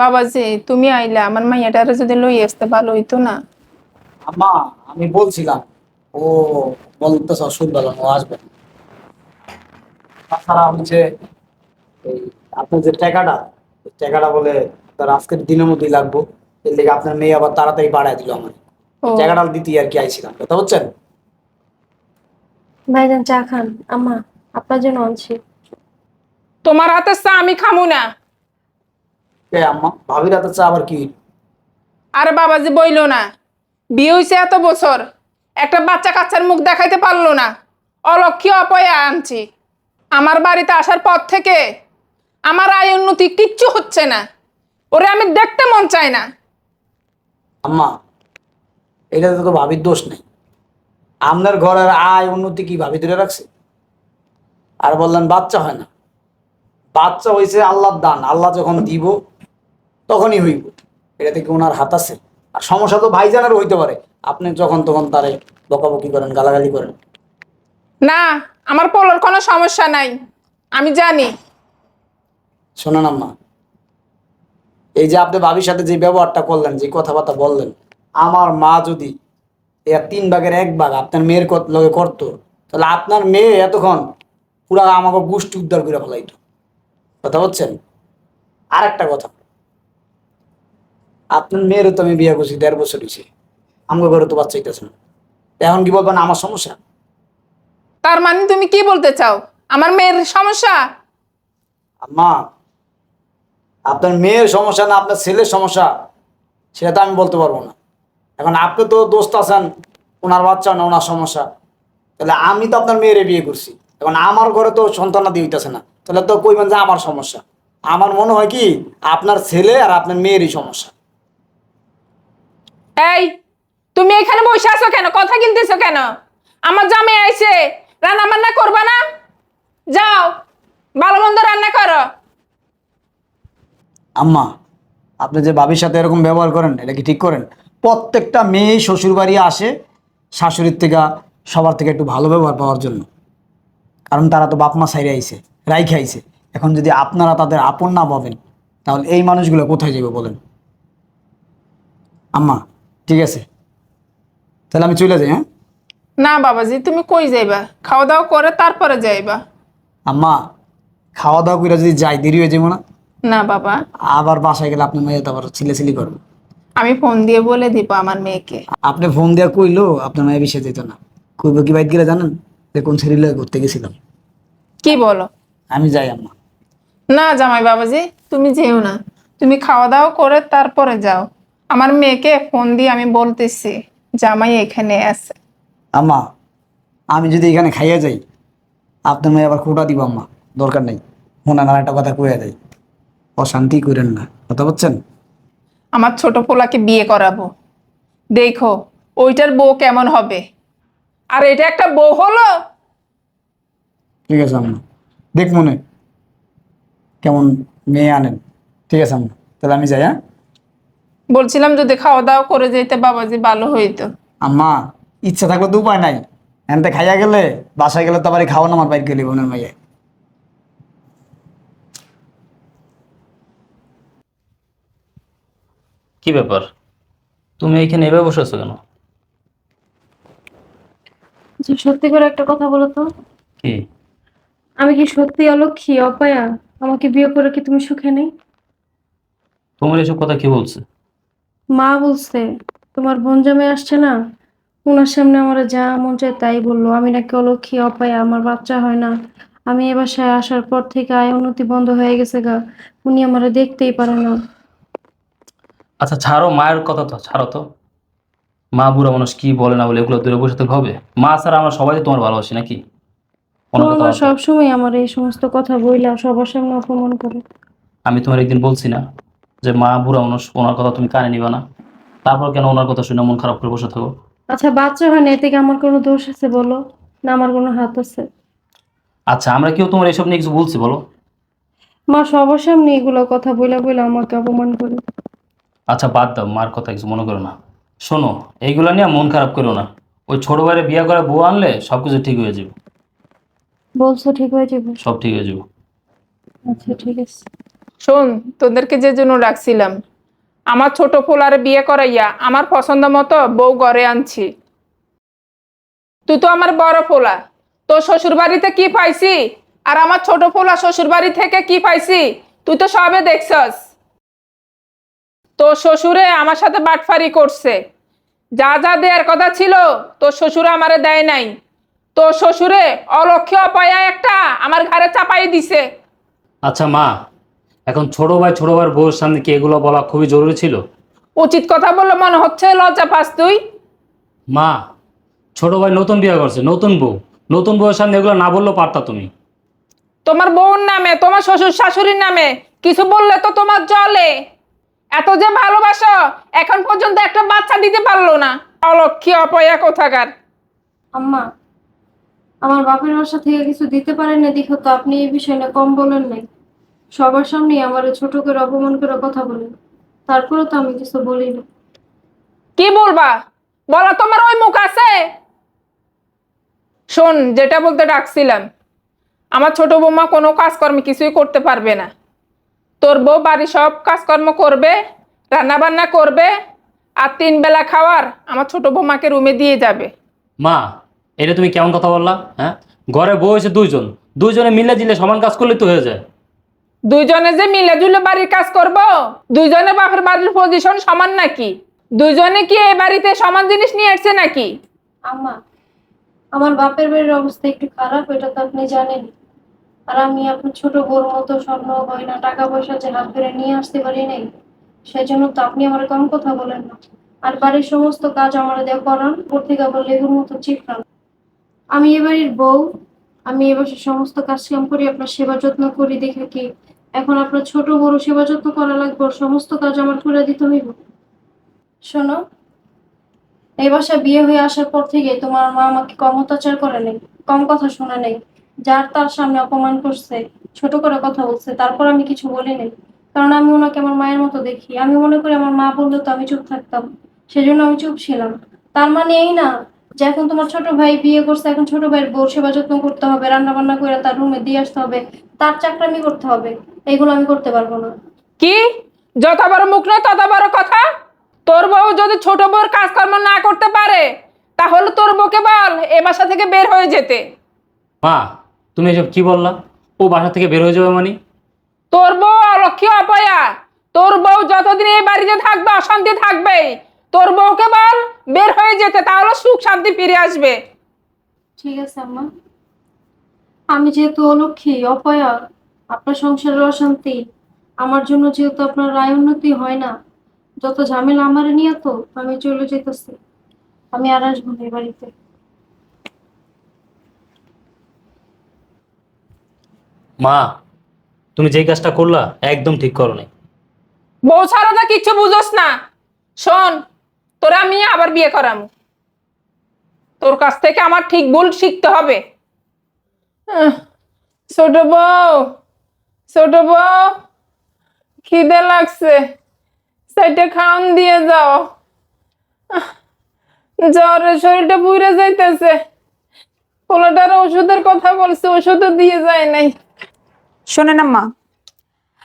বাবাজি তুমি আইলা আমার মাইয়াটারে যদি লই আসতে ভালো হইতো না। আম্মা আমি বলছিলাম ও বলতেছে না, ও আসবে। তাছাড়া হচ্ছে এই আপনার যে টাকাটা টাকাটা বলে তার আজকের দিনের মধ্যেই লাগবো। এর লেগে আপনার মেয়ে আবার তাড়াতাড়ি বাড়ায় দিল আমার টাকাটা দিতে আর কি আইছিলাম কথা হচ্ছেন ভাইজান চা খান আম্মা আপনার জন্য আনছি। তোমার হাতে চা আমি খামু না। এ আম্মা ভাবির হাতে চা আবার কি? আরে বাবাজি বইলো না। বিয়ে হয়েছে এত বছর একটা বাচ্চা কাচ্চার মুখ দেখাইতে পারল না। অলক্ষী অপয়া আনছি। আমার বাড়িতে আসার পর থেকে আমার আয় উন্নতি কিচ্ছু হচ্ছে না। ওরে আমি দেখতে মন চাই না। আম্মা এটাতে তো ভাবির দোষ নেই। আপনার ঘরের আয় উন্নতি কি ভাবি ধরে রাখছে? আর বললেন বাচ্চা হয় না। বাচ্চা হয়েছে আল্লাহর দান। আল্লাহ যখন দিব তখনই হইব। এটা থেকে ওনার হাত আছে। আর সমস্যা তো ভাইজানেরও হইতে পারে। আপনি যখন তখন তারে বকাবকি করেন গালাগালি করেন। না আমার পোলোর কোনো সমস্যা নাই। আমি জানি। শোনেন আম্মা এই যে আপনি ভাবির সাথে যে ব্যবহারটা করলেন যে কথাবার্তা বললেন আমার মা যদি এর তিন ভাগের এক ভাগ আপনার মেয়ের কত লগে করতো তাহলে আপনার মেয়ে এতক্ষণ পুরা আমাকে গোষ্ঠী উদ্ধার করে ফেলাইতো। কথা বলছেন? আর একটা কথা। আপনার মেয়েরও তো আমি বিয়ে করছি দেড় বছর হয়েছে। আমাকে ঘরে তো বাচ্চা হইতেছে না। এখন কি বলবেন আমার সমস্যা? তার মানে তুমি কি বলতে চাও? আমার মেয়ের সমস্যা? মা আপনার মেয়ের সমস্যা না আপনার ছেলের সমস্যা সেটা তো আমি বলতে পারব না। এখন আপনি তো দোস্ত আছেন ওনার বাচ্চা না ওনার সমস্যা। তাহলে আমি তো আপনার মেয়েরে বিয়ে করছি। এখন আমার ঘরে তো সন্তানাদি হইতেছে না। তাহলে তো কইবেন যে আমার সমস্যা। আমার মনে হয় কি আপনার ছেলে আর আপনার মেয়েরই সমস্যা। এই, তুমি এখানে বসে আছো কেন? কথা কিনতেছো কেন? আমার জামাই আইছে রান্না বান্না করবা না? যাও, ভালো মন্দ রান্না করো। আম্মা, আপনি যে বাবির সাথে এরকম ব্যবহার করেন, এটা কি ঠিক করেন? প্রত্যেকটা মেয়ে শ্বশুর বাড়ি আসে শাশুড়ির থেকে, সবার থেকে একটু ভালো ব্যবহার পাওয়ার জন্য। কারণ তারা তো বাপ মা সাইরে আইছে রাই খাইছে এখন যদি আপনারা তাদের আপন না পাবেন তাহলে এই মানুষগুলো কোথায় যাবে বলেন? আম্মা ঠিক আছে। তাহলে আমি চলে যাই হ্যাঁ? না বাবাজি তুমি কই যাইবা? খাওয়া দাওয়া করে তারপরে যাইবা। আম্মা খাওয়া দাওয়া করে যদি যাই দেরি হয়ে যাব না? না বাবা। আবার বাসায় গেলে আপনার মেয়ে তো আবার ছিলেছিলি করবে। আমি ফোন দিয়ে বলে দিব আমার মেয়েকে। আপনি ফোন দেওয়া কইলো আপনার মেয়ে বিষয় দিত না। কইব কি বাইক গেলে জানেন? যে কোন শরীরে ঘুরতে গেছিলাম। কি বলো? আমি যাই আম্মা। না জামাই বাবাজি তুমি যেও না। তুমি খাওয়া দাওয়া করে তারপরে যাও। আমার মেয়েকে ফোন দিয়ে আমি বলতেছি জামাই এখানে আছে। আম্মা আমি যদি এখানে খাইয়া যাই আপনার মেয়ে আবার খোটা দিব আম্মা দরকার নেই। মনে না একটা কথা কইয়া যাই অশান্তি করেন না কথা বলছেন আমার ছোট পোলাকে বিয়ে করাবো। দেখো ওইটার বউ কেমন হবে? আর এটা একটা বউ হলো? ঠিক আছে আম্মা দেখ মনে কেমন মেয়ে আনেন। ঠিক আছে আম্মা তাহলে আমি যাই হ্যাঁ? বলছিলাম যদি খাওয়া দাওয়া করে যেতে বাবাজি ভালো হইতো। আম্মা ইচ্ছা থাকলে তো উপায় নাই। এনতে খাইয়া গেলে বাসায় গেলে তো আবার খাওয়ানো আমার বাইক গেলি বোনের মাইয়া। কি ব্যাপার? তুমি এখানে এভাবে বসে আছো কেন? সত্যি করে একটা কথা বলো তো। কি? আমি কি সত্যি অলক্ষী অপায়া? আমাকে বিয়ে করে কি তুমি সুখে নেই? তোমার এসব কথা কি বলছে? মা বলছে তোমার বোন জামাই আসছে না? ওনার সামনে আমার যা মন চায় তাই বলল আমি নাকি অলক্ষী অপায়া আমার বাচ্চা হয় না। আমি এ বাসায় আসার পর থেকে আয় উন্নতি বন্ধ হয়ে গেছে গা। উনি আমার দেখতেই পারে না। আচ্ছা ছাড়ো মায়ের কথা তো ছাড়ো তো। মা বুড়া মানুষ কি বলে না বলে এগুলো দূরে বসে থাকলে হবে মা ছাড়া আমরা সবাই তো তোমার ভালোবাসি নাকি? কোনো কথা। সবসময় আমার এই সমস্ত কথা বইলা সবার সামনে অপমান করে। আমি তোমার একদিন বলছি না। যে মা বুড়া মানুষ ওনার কথা তুমি কানে নিবা না। তারপর কেন ওনার কথা শুনে মন খারাপ করে বসে থাকো? আচ্ছা বাচ্চা হয় না এতে কি আমার কোনো দোষ আছে বলো? না আমার কোনো হাত আছে। আচ্ছা আমরা কেউ তোমার এসব নিয়ে কিছু বলছি বলো। মা সবার সামনে এগুলো কথা বইলা বইলা আমাকে অপমান করে। আচ্ছা বাদ দাও মার কথা কিছু মনে করো না। শোনো এইগুলা নিয়ে মন খারাপ করো না। ওই ছোট বাইরে বিয়ে করে বউ আনলে সব কিছু ঠিক হয়ে যাবে। বলছো ঠিক হয়ে যাবে? সব ঠিক হয়ে যাবে। আচ্ছা ঠিক আছে। শোন, তোদেরকে যে জন্য রাখছিলাম আমার ছোট পোলারে বিয়ে করাইয়া আমার পছন্দ মতো বউ ঘরে আনছি। তুই তো আমার বড় পোলা তোর শ্বশুর বাড়িতে কি পাইছি? আর আমার ছোট পোলা শ্বশুর বাড়ি থেকে কি পাইছি? তুই তো সবে দেখছস। তোর শ্বশুরে আমার সাথে বাটফারি করছে। যা যা দেওয়ার কথা ছিল, তোর শ্বশুরে আমারে দেয় নাই। তোর শ্বশুরে অলক্ষ্য অপয়া একটা আমার ঘরে চাপাই দিছে। আচ্ছা মা এখন ছোট ভাই ছোট ভাইয়ের বউর সামনে কি এগুলো বলা খুবই জরুরি ছিল? উচিত কথা বললে মনে হচ্ছে লজ্জা পাস তুই। মা ছোট ভাই নতুন বিয়ে করছে নতুন বউ। নতুন বউয়ের সামনে এগুলো না বললেও পারতা তুমি। তোমার বউর নামে তোমার শ্বশুর শাশুড়ির নামে কিছু বললে তো তোমার জলে। এত যে ভালোবাসো এখন পর্যন্ত একটা বাচ্চা দিতে পারল না। অলক্ষী অপয়া কোথাকার। আম্মা আমার বাপের বাসা থেকে কিছু দিতে পারেন না দেখো তো আপনি এই বিষয়ে কম বলেন নাই। সবার সামনে আমার ছোট করে অপমান করে কথা বলেন তারপরে তো আমি কিছু বলি না। কি বলবা? বলা তোমার ওই মুখ আছে? শোন যেটা বলতে ডাকছিলাম আমার ছোট বৌমা কোনো কাজকর্ম কিছুই করতে পারবে না। তোর বউ বাড়ি সব কাজকর্ম করবে রান্না বান্না করবে আর তিন বেলা খাওয়ার আমার ছোট বৌমাকে রুমে দিয়ে যাবে। মা এটা তুমি কেমন কথা বললা হ্যাঁ? ঘরে বউ হয়েছে দুইজন। দুইজনে মিলে জিলে সমান কাজ করলে তো হয়ে যায়। দুইজনে যে মিলে জুলে বাড়ির কাজ করব, দুইজনে বাপের বাড়ির পজিশন সমান নাকি? দুইজনে কি এই বাড়িতে সমান জিনিস নিয়ে আসছে নাকি? আম্মা, আমার বাপের বাড়ির অবস্থা একটু খারাপ, এটা তো আপনি জানেন। আর আমি আপনার ছোট বোর মতো স্বর্ণ, গয়না টাকা পয়সা যে হাত ধরে নিয়ে আসতে পারি নাই, সেজন্য তো আপনি আমার কম কথা বলেন না। আর বাড়ির সমস্ত কাজ আমার দেওয়া করান, পত্রিকা আবার লেগুর মতো চিপড়ান। আমি এ বাড়ির বউ আমি এ বাসার সমস্ত কাজ কাম করি, আপনার সেবা যত্ন করি, দেখে কি? এখন আপনার ছোট বড় সেবা যত্ন করা লাগবে সমস্ত কাজ আমার করে দিতে হইব। শোনো, এই বাসা বিয়ে হয়ে আসার পর থেকে তোমার মা আমাকে কম অত্যাচার করে নেই, কম কথা শোনা নেই। যার তার সামনে অপমান করছে, ছোট করে কথা বলছে, তারপর আমি কিছু বলি নাই। কারণ আমি ওনাকে আমার মায়ের মতো দেখি। আমি মনে করি আমার মা বললে তো আমি চুপ থাকতাম, সেজন্য আমি চুপ ছিলাম। তার মানে এই না যে এখন তোমার ছোট ভাই বিয়ে করছে এখন ছোট ভাইয়ের বউ সেবা যত্ন করতে হবে রান্না বান্না করে তার রুমে দিয়ে আসতে হবে তার চাকরামি করতে হবে এগুলো আমি করতে পারব না। কি? যত বড় মুখ নয় তত বড় কথা? তোর বউ যদি ছোট বউর কাজকর্ম না করতে পারে তাহলে তোর বউকে বল এ বাসা থেকে বের হয়ে যেতে। মা তুমি এসব কি বললা? ও বাসা থেকে বের হয়ে যাবে মানে? তোর বউ অলক্ষী অপয়া। তোর বউ যতদিন এই বাড়িতে থাকবে অশান্তি থাকবে তোর বউকে বল বের হয়ে যেতে তাহলে সুখ শান্তি ফিরে আসবে। ঠিক আছে আম্মা। আমি যেহেতু অলক্ষী অপয়া আপনার সংসারের অশান্তি আমার জন্য যেহেতু আপনার রায় উন্নতি হয় না যত ঝামেলা আমার নিয়ে তো আমি চলে যেতেছি। আমি আর আসব না এই বাড়িতে। মা তুমি যেই কাজটা করলা একদম ঠিক করো নাই। বউ ছাড়া তো কিচ্ছু বুঝোস না। শোন তোরা আমি আবার বিয়ে করাম। তোর কাছ থেকে আমার ঠিক ভুল শিখতে হবে। ছোট বউ ছোট বউ খিদে লাগছে। সাইডে খাওন দিয়ে যাও। আহ, জ্বরে শরীরটা পুড়ে যাইতেছে। পোলাটার ওষুধের কথা বলছে ওষুধও দিয়ে যায় নাই। শোনেন আম্মা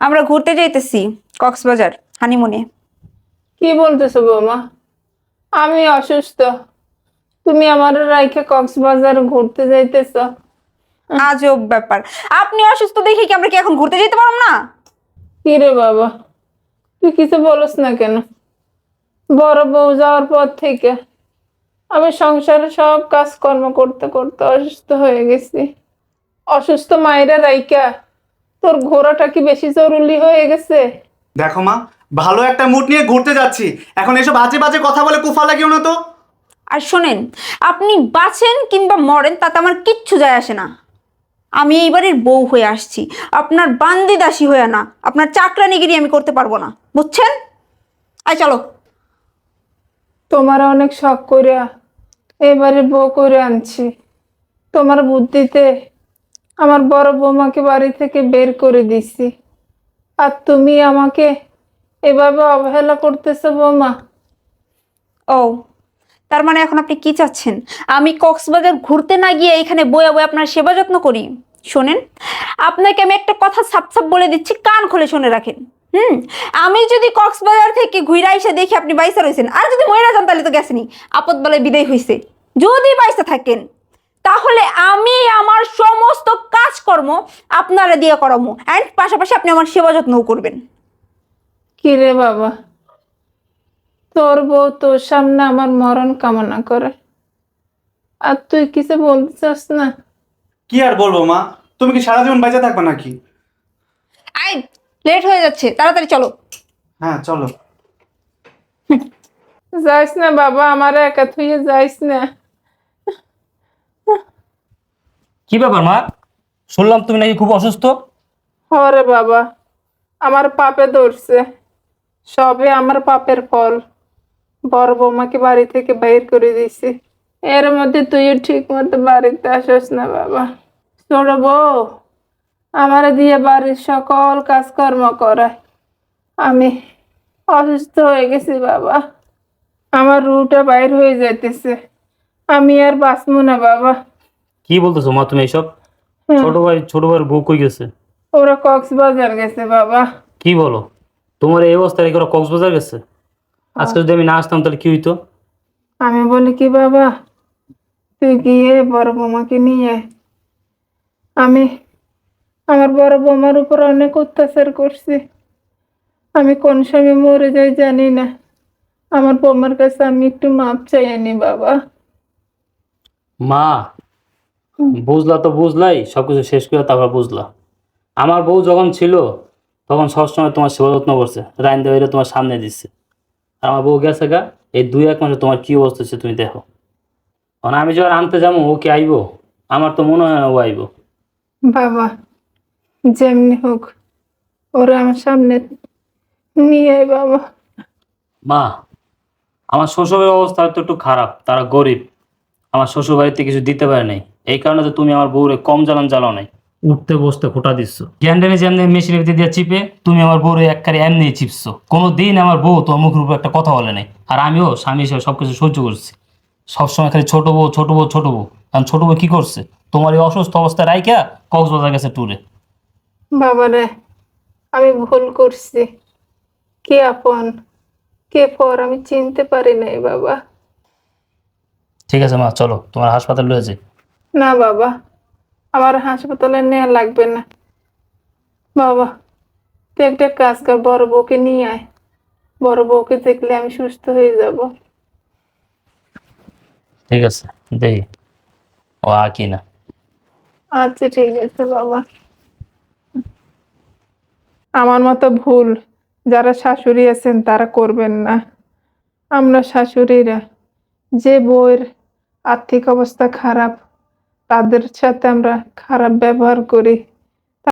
আমরা ঘুরতে যাইতেছি কক্সবাজার হানিমুনে। কি বলতেছো বৌমা? আমি অসুস্থ। তুমি আমার রাইখে কক্সবাজার ঘুরতে যাইতেছ। আজব ব্যাপার। আপনি অসুস্থ দেখে কি আমরা কি এখন ঘুরতে যেতে পারব না? কি রে বাবা তুই কিছু বলস না কেন? বড় বউ যাওয়ার পর থেকে আমি সংসারে সব কাজকর্ম করতে করতে অসুস্থ হয়ে গেছি। অসুস্থ মায়েরা রাইকা তোর ঘোরাটা কি বেশি জরুরি হয়ে গেছে? দেখো মা ভালো একটা মুড নিয়ে ঘুরতে যাচ্ছি। এখন এসব বাজে বাজে কথা বলে কুফা লাগিও না তো। আর শোনেন আপনি বাঁচেন কিংবা মরেন তাতে আমার কিচ্ছু যায় আসে না। আমি এই বাড়ির বউ হয়ে আসছি আপনার বান্দি দাসী হয়ে না আপনার চাকরানিগিরি আমি করতে পারব না বুঝছেন? আয় চলো। তোমার অনেক শখ করে এবারে বউ করে আনছি। তোমার বুদ্ধিতে আমার বড় বৌমাকে বাড়ি থেকে বের করে দিছি। আর তুমি আমাকে এভাবে অবহেলা করতেছো বৌমা। ও, তার মানে এখন আপনি কি চাচ্ছেন? আমি কক্সবাজার ঘুরতে না গিয়ে এখানে বয়ে বয়ে আপনার সেবা যত্ন করি। শোনেন, আপনাকে আমি একটা কথা সাপ সাপ বলে দিচ্ছি, কান খুলে শুনে রাখেন। হুম, আমি যদি কক্সবাজার থেকে ঘুরে এসে দেখি আপনি বাইসা রয়েছেন, আর যদি মহিলা যান তাহলে তো গেছেনি আপদ বেলায় বিদায় হয়েছে যদি বাইসা থাকেন, তাহলে আমি আমার সমস্ত কাজকর্ম আপনারা দিয়ে করামো অ্যান্ড পাশাপাশি আপনি আমার সেবা যত্নও করবেন। কি রে বাবা? তোর বউ তোর সামনে আমার মরণ কামনা করে। আর তুই কিছু বলতে চাস না? কি আর বলব মা? তুমি কি সারা জীবন বেঁচে থাকবে নাকি? আই লেট হয়ে যাচ্ছে তাড়াতাড়ি চলো। হ্যাঁ চলো। যাইস না বাবা আমার একা থুয়ে যাইস না। কি ব্যাপার মা? শুনলাম তুমি নাকি খুব অসুস্থ। হরে বাবা আমার পাপে ধরছে। সবে আমার পাপের ফল। বড় বৌমাকে বাড়ি থেকে বাইর করে দিছি এর মধ্যে তুইও ঠিক মতো বাড়িতে আসিস না বাবা। ছোট বউ আমার দিয়ে বাড়ির সকল কাজকর্ম করায়। আমি অসুস্থ হয়ে গেছি বাবা। আমার রুটা বাইর হয়ে যাইতেছে। আমি আর বাঁচবো না বাবা। কি বলতেছো মা তুমি এইসব ছোট ভাই ছোট ভাইয়ের বউ কই গেছে? ওরা কক্সবাজার গেছে বাবা। কি বলো? তোমার এই অবস্থায় রেখে ওরা কক্সবাজার গেছে? আজকে যদি আমি না আসতাম তাহলে কি হইতো? আমি বলি কি বাবা তুই গিয়ে বড় বৌমাকে নিয়ে আমি আমার বড় বৌমার উপর অনেক অত্যাচার করছি। আমি কোন সময় মরে যাই জানি না। আমার বৌমার কাছে আমি একটু মাপ চাই নি বাবা। মা বুঝলা তো বুঝলাই সবকিছু শেষ করে তারপর বুঝলা। আমার বউ যখন ছিল তখন সবসময় তোমার সেবা যত্ন করছে রাইন দেওয়া তোমার সামনে দিচ্ছে। আর আমার বউ গেছে গা এই দুই এক মাসে তোমার কি অবস্থা হচ্ছে তুমি দেখো। কারণ আমি যখন আনতে যাব ও কি আইবো? আমার তো মনে হয় না ও আইবো। বাবা যেমনি হোক ওরা আমার সামনে নিয়ে আয় বাবা। মা আমার শ্বশুরের অবস্থা হয়তো একটু খারাপ তারা গরিব। আমার শ্বশুর বাড়িতে কিছু দিতে পারে নাই। এই কারণে তো তুমি আমার বউরে কম জ্বালান জ্বালাও নাই। উঠতে বসতে খোটা দিচ্ছ। গ্যান্ডারে যেমনি মেশিনের ভিতরে দিয়ে চিপে তুমি আমার বউরে এক কারে এমনি চিপছো। কোনো দিন আমার বউ তোমার মুখের উপর একটা কথা বলে নাই। আর আমিও স্বামী হিসেবে সবকিছু সহ্য করছি। সবসময় খালি ছোট বউ ছোট বউ ছোট বউ। কারণ ছোট বউ কি করছে? তোমার এই অসুস্থ অবস্থায় রাইখা কক্সবাজার গেছে ট্যুরে বাবারে আমি ভুল করছি। কে আপন? কে পর? আমি চিনতে পারি নাই বাবা। ঠিক আছে মা চলো। তোমার হাসপাতাল রয়েছে। না বাবা। আমার হাসপাতালে নেওয়া লাগবে না। বাবা তুই একটা কাজ কর বড় বউকে নিয়ে আয়। বড় বউকে দেখলে আমি সুস্থ হয়ে যাব। ঠিক আছে দেখি ও আ কি না। আচ্ছা ঠিক আছে বাবা। আমার মতো ভুল যারা শাশুড়ি আছেন তারা করবেন না। আমরা শাশুড়িরা যে বউয়ের আর্থিক অবস্থা খারাপ তাদের সাথে আমরা খারাপ ব্যবহার করি।